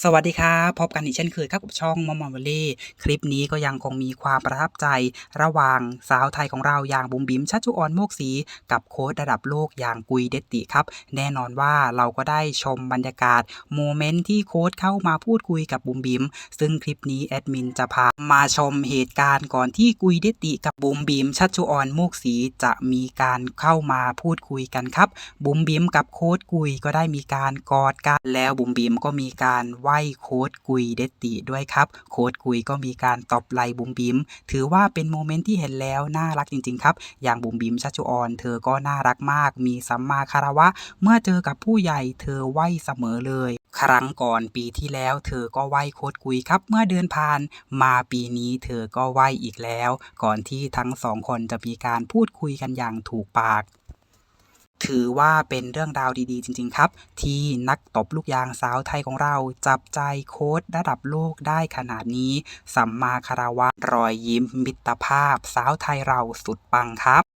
สวัสดีครับพบกันอีกเช่นเคยครับกับช่องมอมมอมเวล่คลิปนี้ก็ยังคงมีความประทับใจ ระหว่างสาวไทยของเราอย่างบุ๋มบิ๋มชัชชุออนโมกศรีกับโค้ชระดับโลกอย่างกุยเดตติครับ แน่นอนว่าเราก็ได้ชมบรรยากาศโมเมนต์ที่โค้ชเข้ามาพูดคุยกับบุ๋มบิ๋มซึ่งคลิปนี้แอดมินจะพามาชมเหตุการณ์ก่อนที่กุยเดตติกับบุ๋มบิ๋มชัชชุออนโมกศรีจะมีการเข้ามาพูดคุยกันครับบุ๋มบิ๋มกับโค้ดกุยก็ได้มีการกอดกันแล้วบุ๋มบิ๋มก็มีการไหว้โค้ดกุยเดตติด้วยครับ โค้ดกุยก็มีการตบไหล่บุ๋มบิมถือว่าเป็นโมเมนต์ที่เห็นแล้วน่ารักจริง ๆ ครับ อย่างบุ๋มบิมชัชชุออน เธอก็น่ารักมาก มีสัมมาคารวะ เมื่อเจอกับผู้ใหญ่เธอไหว้เสมอเลย ครั้งก่อนปีที่แล้วเธอก็ไหว้โค้ดกุยครับ เมื่อเดือนผ่านมาปีนี้เธอก็ไหว้อีกแล้ว ก่อนที่ทั้งสองคนจะมีการพูดคุยกันอย่างถูกปาก ถือว่าเป็นเรื่องราวดีๆ จริง ๆ ครับ ที่นักตบลูกยางสาวไทยของเรา จับใจโค้ดระดับโลกได้ขนาดนี้ สัมมาคารวะรอยยิ้มมิตรภาพ สาวไทยเราสุดปังครับ